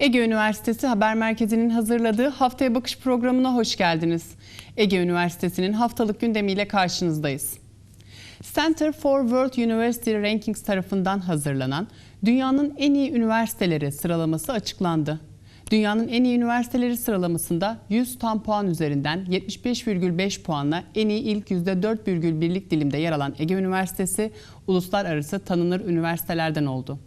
Ege Üniversitesi Haber Merkezi'nin hazırladığı Haftaya Bakış programına hoş geldiniz. Ege Üniversitesi'nin haftalık gündemiyle karşınızdayız. Center for World University Rankings tarafından hazırlanan Dünyanın en iyi üniversiteleri sıralaması açıklandı. Dünyanın en iyi üniversiteleri sıralamasında 100 tam puan üzerinden 75,5 puanla en iyi ilk %4,1'lik dilimde yer alan Ege Üniversitesi uluslararası tanınır üniversitelerden oldu.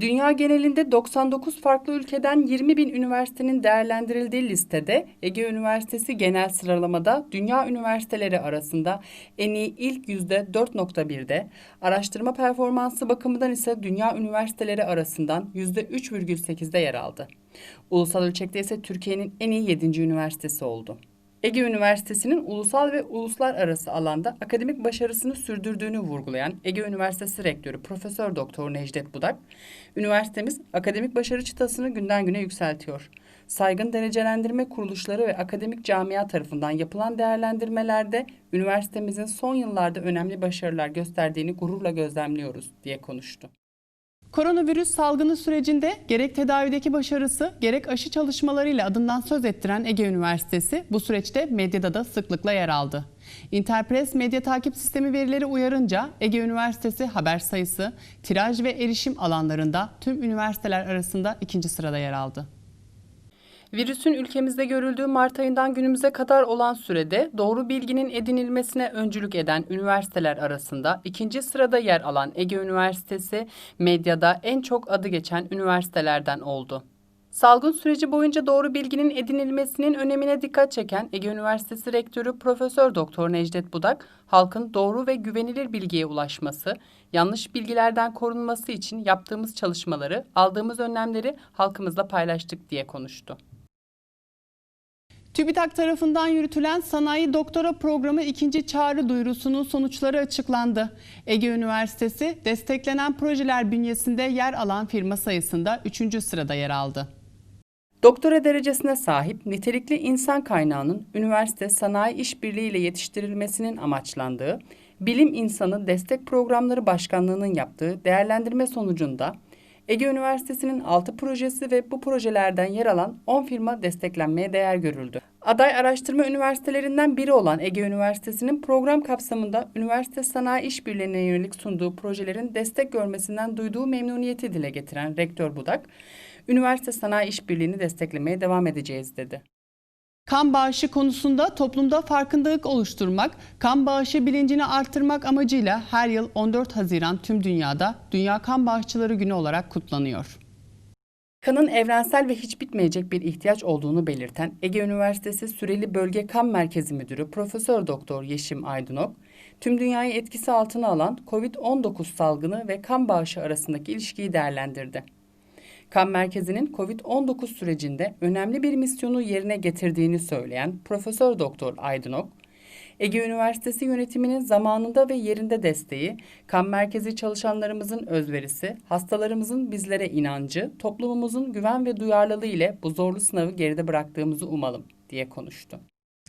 Dünya genelinde 99 farklı ülkeden 20 bin üniversitenin değerlendirildiği listede Ege Üniversitesi genel sıralamada dünya üniversiteleri arasında en iyi ilk %4.1'de, araştırma performansı bakımından ise dünya üniversiteleri arasından %3,8'de yer aldı. Ulusal ölçekte ise Türkiye'nin en iyi 7. üniversitesi oldu. Ege Üniversitesi'nin ulusal ve uluslararası alanda akademik başarısını sürdürdüğünü vurgulayan Ege Üniversitesi Rektörü Profesör Doktor Necdet Budak, üniversitemiz akademik başarı çıtasını günden güne yükseltiyor. Saygın derecelendirme kuruluşları ve akademik camia tarafından yapılan değerlendirmelerde üniversitemizin son yıllarda önemli başarılar gösterdiğini gururla gözlemliyoruz diye konuştu. Koronavirüs salgını sürecinde gerek tedavideki başarısı gerek aşı çalışmalarıyla adından söz ettiren Ege Üniversitesi bu süreçte medyada da sıklıkla yer aldı. Interpress medya takip sistemi verileri uyarınca Ege Üniversitesi haber sayısı, tiraj ve erişim alanlarında tüm üniversiteler arasında ikinci sırada yer aldı. Virüsün ülkemizde görüldüğü Mart ayından günümüze kadar olan sürede doğru bilginin edinilmesine öncülük eden üniversiteler arasında ikinci sırada yer alan Ege Üniversitesi medyada en çok adı geçen üniversitelerden oldu. Salgın süreci boyunca doğru bilginin edinilmesinin önemine dikkat çeken Ege Üniversitesi Rektörü Profesör Doktor Necdet Budak, halkın doğru ve güvenilir bilgiye ulaşması, yanlış bilgilerden korunması için yaptığımız çalışmaları, aldığımız önlemleri halkımızla paylaştık diye konuştu. TÜBİTAK tarafından yürütülen Sanayi Doktora Programı ikinci çağrı duyurusunun sonuçları açıklandı. Ege Üniversitesi desteklenen projeler bünyesinde yer alan firma sayısında 3. sırada yer aldı. Doktora derecesine sahip nitelikli insan kaynağının üniversite sanayi işbirliği ile yetiştirilmesinin amaçlandığı, bilim insanı destek programları başkanlığının yaptığı değerlendirme sonucunda Ege Üniversitesi'nin 6 projesi ve bu projelerden yer alan 10 firma desteklenmeye değer görüldü. Aday araştırma üniversitelerinden biri olan Ege Üniversitesi'nin program kapsamında üniversite sanayi işbirliğine yönelik sunduğu projelerin destek görmesinden duyduğu memnuniyeti dile getiren Rektör Budak, üniversite sanayi işbirliğini desteklemeye devam edeceğiz dedi. Kan bağışı konusunda toplumda farkındalık oluşturmak, kan bağışı bilincini arttırmak amacıyla her yıl 14 Haziran tüm dünyada Dünya Kan Bağışçıları Günü olarak kutlanıyor. Kanın evrensel ve hiç bitmeyecek bir ihtiyaç olduğunu belirten Ege Üniversitesi Süreli Bölge Kan Merkezi Müdürü Profesör Doktor Yeşim Aydınok, tüm dünyayı etkisi altına alan COVID-19 salgını ve kan bağışı arasındaki ilişkiyi değerlendirdi. Kan Merkezi'nin COVID-19 sürecinde önemli bir misyonu yerine getirdiğini söyleyen Profesör Doktor Aydınok, Ege Üniversitesi yönetiminin zamanında ve yerinde desteği, kan merkezi çalışanlarımızın özverisi, hastalarımızın bizlere inancı, toplumumuzun güven ve duyarlılığı ile bu zorlu sınavı geride bıraktığımızı umalım diye konuştu.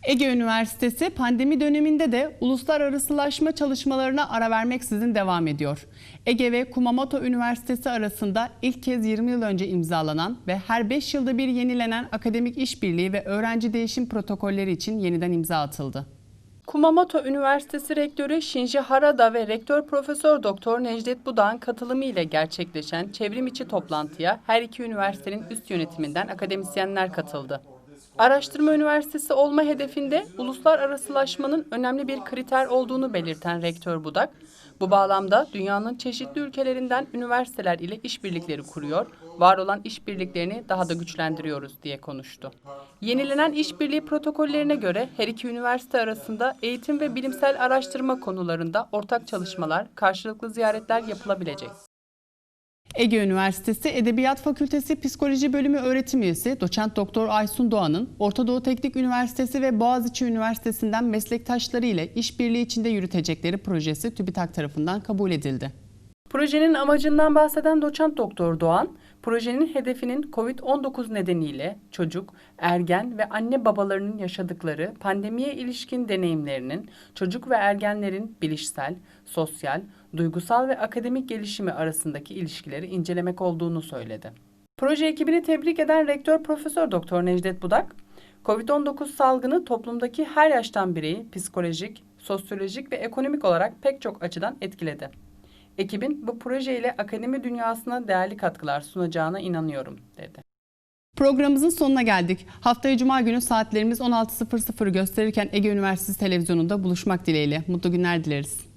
Ege Üniversitesi pandemi döneminde de uluslararasılaşma çalışmalarına ara vermeksizin devam ediyor. Ege ve Kumamoto Üniversitesi arasında ilk kez 20 yıl önce imzalanan ve her 5 yılda bir yenilenen akademik işbirliği ve öğrenci değişim protokolleri için yeniden imza atıldı. Kumamoto Üniversitesi Rektörü Shinji Harada ve Rektör Profesör Doktor Necdet Budak'ın katılımı ile gerçekleşen çevrim içi toplantıya her iki üniversitenin üst yönetiminden akademisyenler katıldı. Araştırma üniversitesi olma hedefinde uluslararasılaşmanın önemli bir kriter olduğunu belirten Rektör Budak, bu bağlamda dünyanın çeşitli ülkelerinden üniversiteler ile işbirlikleri kuruyor, var olan işbirliklerini daha da güçlendiriyoruz diye konuştu. Yenilenen işbirliği protokollerine göre her iki üniversite arasında eğitim ve bilimsel araştırma konularında ortak çalışmalar, karşılıklı ziyaretler yapılabilecek. Ege Üniversitesi Edebiyat Fakültesi Psikoloji Bölümü öğretim üyesi doçent doktor Aysun Doğan'ın Orta Doğu Teknik Üniversitesi ve Boğaziçi Üniversitesi'nden meslektaşları ile işbirliği içinde yürütecekleri projesi TÜBİTAK tarafından kabul edildi. Projenin amacından bahseden doçent doktor Doğan, projenin hedefinin COVID-19 nedeniyle çocuk, ergen ve anne babalarının yaşadıkları pandemiye ilişkin deneyimlerinin çocuk ve ergenlerin bilişsel, sosyal, duygusal ve akademik gelişimi arasındaki ilişkileri incelemek olduğunu söyledi. Proje ekibini tebrik eden Rektör Profesör Doktor Necdet Budak, COVID-19 salgını toplumdaki her yaştan bireyi psikolojik, sosyolojik ve ekonomik olarak pek çok açıdan etkiledi. Ekibin bu projeyle akademi dünyasına değerli katkılar sunacağına inanıyorum, dedi. Programımızın sonuna geldik. Haftaya Cuma günü saatlerimiz 16.00 gösterirken Ege Üniversitesi Televizyonu'nda buluşmak dileğiyle. Mutlu günler dileriz.